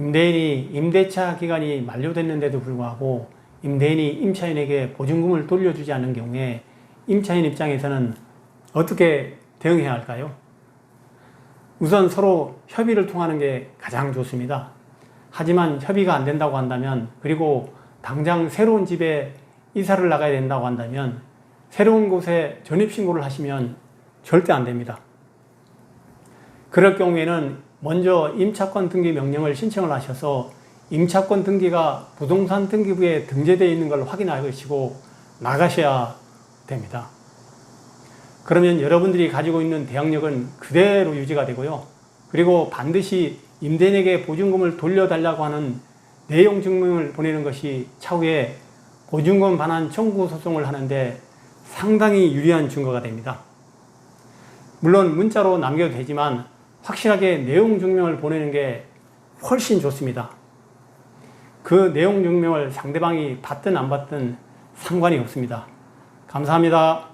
임대인이 임대차 기간이 만료됐는데도 불구하고 임대인이 임차인에게 보증금을 돌려주지 않는 경우에 임차인 입장에서는 어떻게 대응해야 할까요? 우선 서로 협의를 통하는 게 가장 좋습니다. 하지만 협의가 안 된다고 한다면 그리고 당장 새로운 집에 이사를 나가야 된다고 한다면 새로운 곳에 전입신고를 하시면 절대 안 됩니다. 그럴 경우에는 먼저 임차권 등기 명령을 신청을 하셔서 임차권 등기가 부동산 등기부에 등재되어 있는 걸 확인하시고 나가셔야 됩니다. 그러면 여러분들이 가지고 있는 대항력은 그대로 유지가 되고요. 그리고 반드시 임대인에게 보증금을 돌려달라고 하는 내용 증명을 보내는 것이 차후에 보증금 반환 청구 소송을 하는데 상당히 유리한 증거가 됩니다. 물론 문자로 남겨도 되지만 확실하게 내용 증명을 보내는 게 훨씬 좋습니다. 그 내용 증명을 상대방이 받든 안 받든 상관이 없습니다. 감사합니다.